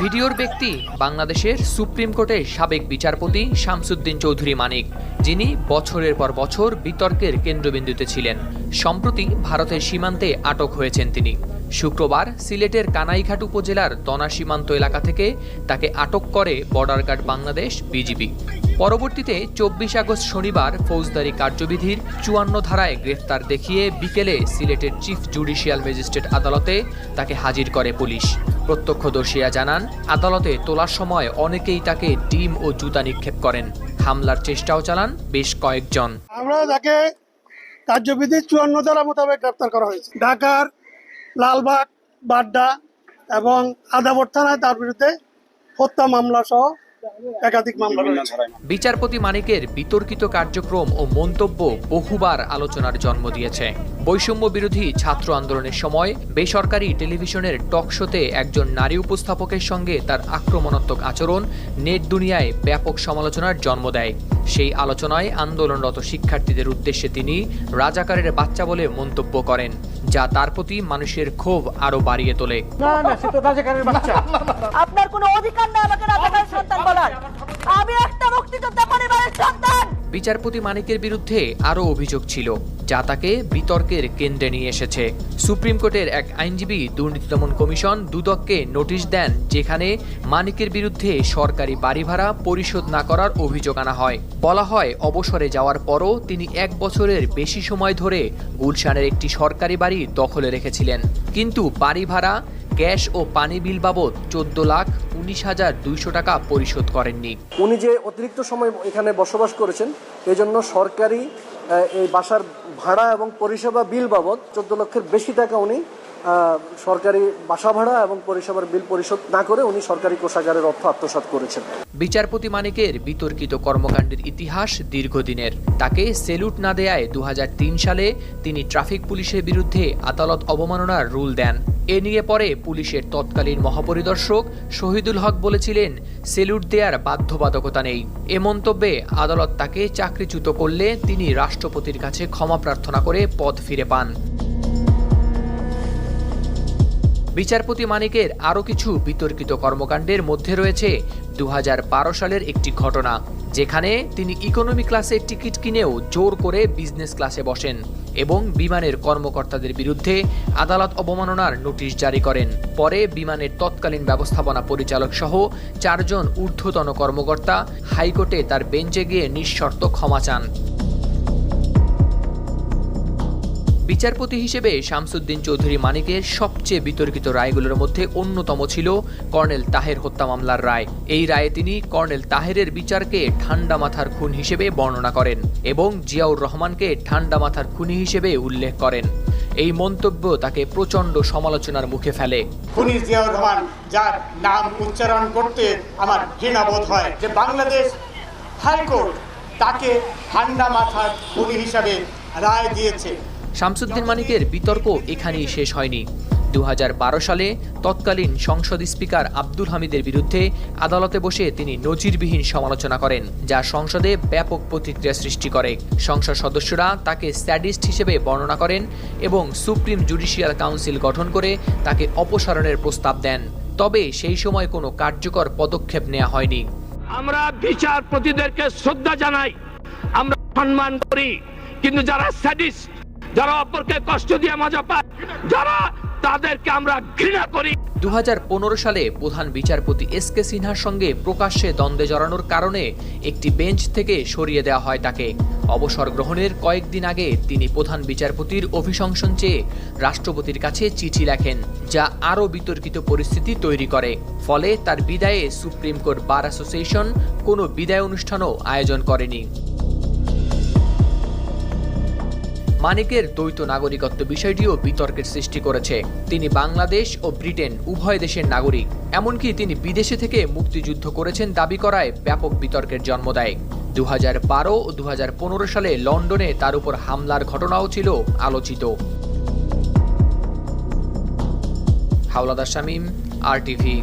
ভিডিওর ব্যক্তি বাংলাদেশের সুপ্রিম কোর্টের সাবেক বিচারপতি শামসুদ্দিন চৌধুরী মানিক, যিনি বছরের পর বছর বিতর্কের কেন্দ্রবিন্দুতে ছিলেন। সম্প্রতি ভারতের সীমান্তে আটক হয়েছেন তিনি। শুক্রবার সিলেটের কানাইঘাট উপজেলার দনা সীমান্ত এলাকা থেকে তাকে আটক করে বর্ডার গার্ড বাংলাদেশ বিজিবি। পরবর্তীতে চব্বিশ আগস্ট শনিবার ফৌজদারি কার্যবিধির চুয়ান্ন ধারায় গ্রেফতার দেখিয়ে বিকেলে সিলেটের চিফ জুডিশিয়াল ম্যাজিস্ট্রেট আদালতে তাকে হাজির করে পুলিশ। প্রত্যক্ষদর্শীরা জানান, আদালতে তোলার সময় অনেকেই তাকে ডিম ও জুতা নিক্ষেপ করেন। হামলার চেষ্টাও চালান বেশ কয়েকজন। আমরা তাকে কার্যবিধি চুয়ান্ন ধারা মোতাবেক গ্রেপ্তার করা হয়েছে। ঢাকার লালবাগ, বাড্ডা এবং আদাবর থানায় তার বিরুদ্ধে হত্যা মামলা সহ একাধিক মামলা বিচারপতি মানিকের বিতর্কিত কার্যক্রম ও মন্তব্য বহুবার আলোচনার জন্ম দিয়েছে। বৈষম্য বিরোধী ছাত্র আন্দোলনের সময় বেসরকারি টেলিভিশনের টক শোতে একজন নারী উপস্থাপকের সঙ্গে তার আক্রমণাত্মক আচরণ নেট দুনিয়ায় ব্যাপক সমালোচনার জন্ম দেয়। সেই আলোচনায় আন্দোলনরত শিক্ষার্থীদের উদ্দেশ্যে তিনি রাজাকারের বাচ্চা বলে মন্তব্য করেন যা তার প্রতি মানুষের ক্ষোভ আরও বাড়িয়ে তোলে। আপনার কোনো অধিকার নেই আমাকে রাজাকারের সন্তান বলার। আমি একটা মুক্তিযোদ্ধা সন্তান বিচারপতি মানিকের বিরুদ্ধে আরও অভিযোগ ছিল, যা তাকে বিতর্কের কেন্দ্রে নিয়ে এসেছে। সুপ্রিম কোর্টের এক আইনজীবী দুর্নীতি দমন কমিশন দুদককে নোটিশ দেন, যেখানে মানিকের বিরুদ্ধে সরকারি বাড়ি ভাড়া পরিশোধ না করার অভিযোগ আনা হয়। বলা হয়, অবসরে যাওয়ার পরও তিনি এক বছরের বেশি সময় ধরে গুলশানের একটি সরকারি বাড়ি দখলে রেখেছিলেন। কিন্তু বাড়ি ভাড়া গ্যাস ও পানি বিল বাবদ চোদ্দ লাখ উনিশ হাজার দুইশো টাকা পরিশোধ করেননি। উনি যে অতিরিক্ত সময় এখানে বসবাস করেছেন এই জন্য সরকারি এই বাসার ভাড়া এবং পরিষেবা বিল বাবদ চোদ্দ লক্ষের বেশি টাকা উনি সরকারি বাসা ভাড়া এবং পরিষেবার বিল পরিশোধ না করে উনি সরকারি কোষাগারের অর্থ আত্মসাৎ করেছেন। বিচারপতি মানিকের বিতর্কিত কর্মকাণ্ডের ইতিহাস দীর্ঘদিনের। তাকে সেলুট না দেয়ায় দু হাজার তিন সালে তিনি ট্রাফিক পুলিশের বিরুদ্ধে আদালত অবমাননার রুল দেন। এ নিয়ে পরে পুলিশের তৎকালীন মহাপরিদর্শক শহীদুল হক বলেছিলেন, সেলুট দেয়ার বাধ্যবাধকতা নেই। এ মন্তব্যে আদালত তাকে চাকরিচ্যুত করলে তিনি রাষ্ট্রপতির কাছে ক্ষমা প্রার্থনা করে পদ ফিরে পান। বিচারপতি মানিকের আরও কিছু বিতর্কিত কর্মকাণ্ডের মধ্যে রয়েছে দু হাজার বারো সালের একটি ঘটনা, যেখানে তিনি ইকোনমি ক্লাসের টিকিট কিনেও জোর করে বিজনেস ক্লাসে বসেন। এবং বিমানের কর্মকর্তাদের বিরুদ্ধে আদালত অবমাননার নোটিশ জারি করেন। পরে বিমানের তৎকালীন ব্যবস্থাপনা পরিচালক সহ চারজন ঊর্ধ্বতন কর্মকর্তা হাইকোর্টে তার বেঞ্চে গিয়ে নিঃশর্ত ক্ষমা চান। বিচারপতি হিসেবে শামসুদ্দিন চৌধুরী মানিকের সবচেয়ে বিতর্কিত রায়গুলোর মধ্যে অন্যতম ছিল কর্নেল তাহের হত্যা মামলার রায়। এই রায়ে তিনি কর্নেল তাহেরের বিচারকে ঠান্ডা মাথার খুন হিসেবে বর্ণনা করেন এবং জিয়াউর রহমানকে ঠান্ডা মাথার খুনি হিসেবে উল্লেখ করেন। এই মন্তব্য তাকে প্রচণ্ড সমালোচনার মুখে ফেলে। খুনি জিয়াউর রহমান, যার নাম উচ্চারণ করতে আমার ঘৃণা বোধ হয় যে বাংলাদেশ হাইকোর্ট তাকে ঠান্ডা মাথার খুনি হিসাবে রায় দিয়েছে। শামসুদ্দিন মানিকের বিতর্ক এখানেই শেষ হয়নি। দু সালে তৎকালীন সংসদ স্পিকার আব্দুল হামিদের বিরুদ্ধে আদালতে বসে তিনি নজিরবিহীন সমালোচনা করেন, যা সংসদে ব্যাপক প্রতিক্রিয়া সৃষ্টি করে। সংসদ সদস্যরা তাকে স্যাডিস্ট হিসেবে বর্ণনা করেন এবং সুপ্রিম জুডিশিয়াল কাউন্সিল গঠন করে তাকে অপসারণের প্রস্তাব দেন। তবে সেই সময় কোনো কার্যকর পদক্ষেপ নেওয়া হয়নি। আমরা বিচারপতিদেরকে শ্রদ্ধা জানাই, আমরা সম্মান করি, কিন্তু যারা স্যাডিস্ট যারা অপরকে কষ্ট দিয়ে মজা পায়, যারা তাদেরকে আমরা ঘৃণা করি। দু হাজার পনেরো সালে প্রধান বিচারপতি এস কে সিনহার সঙ্গে প্রকাশ্যে দ্বন্দ্বে জড়ানোর কারণে একটি বেঞ্চ থেকে সরিয়ে দেওয়া হয় তাকে। অবসর গ্রহণের কয়েকদিন আগে তিনি প্রধান বিচারপতির অভিশংসন চেয়ে রাষ্ট্রপতির কাছে চিঠি লেখেন, যা আরও বিতর্কিত পরিস্থিতি তৈরি করে। ফলে তার বিদায়ে সুপ্রিম কোর্ট বার অ্যাসোসিয়েশন কোনো বিদায় অনুষ্ঠানও আয়োজন করেনি। মানিকের দ্বৈত নাগরিকত্ব বিষয়টিও বিতর্কের সৃষ্টি করেছে। তিনি বাংলাদেশ ও ব্রিটেন উভয় দেশের নাগরিক। এমনকি তিনি বিদেশে থেকে মুক্তিযুদ্ধ করেছেন দাবি করায় ব্যাপক বিতর্কের জন্ম দেয়। দু বারো ও দু হাজার পনেরো সালে লন্ডনে তার উপর হামলার ঘটনাও ছিল আলোচিত। Howlader Shamim, R TV.